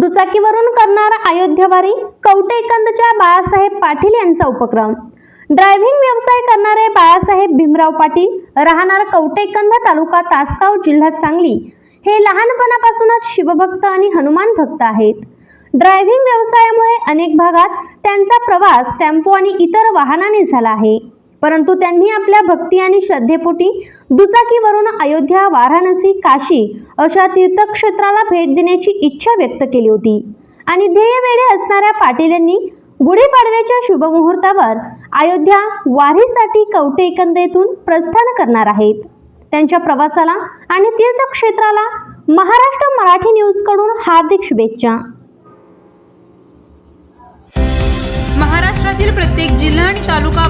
दुचाकीवरून करणार अयोध्यवारी कवटेकंदच्या बाळासाहेब पाटील यांचा उपक्रम. ड्रायव्हिंग व्यवसाय करणारे बाळासाहेब भीमराव पाटील राहणार कवटेकंद तालुका तासगाव जिल्हा सांगली. हे लहानपणापासूनच शिवभक्त आणि हनुमान भक्त आहेत. ड्रायव्हिंग व्यवसायामुळे अनेक भागात त्यांचा प्रवास टेम्पो आणि इतर वाहनाने झाला आहे. परंतु त्यांनी आपल्या भक्ती आणि श्रद्धेपोटी दुचाकीवरून अयोध्या वाराणसी काशी अशा तीर्थक्षेत्राला भेट देण्याची इच्छा व्यक्त केली होती. आणि ध्येयवेळे असणाऱ्या पाटील यांनी गुढीपाडव्याच्या शुभमुहूर्तावर अयोध्या वारीसाठी कवटे एकंद येथून प्रस्थान करणार आहेत. त्यांच्या प्रवासाला आणि तीर्थक्षेत्राला महाराष्ट्र मराठी न्यूजकडून हार्दिक शुभेच्छा. महाराष्ट्रातील प्रत्येक जिल्हा आणि तालुका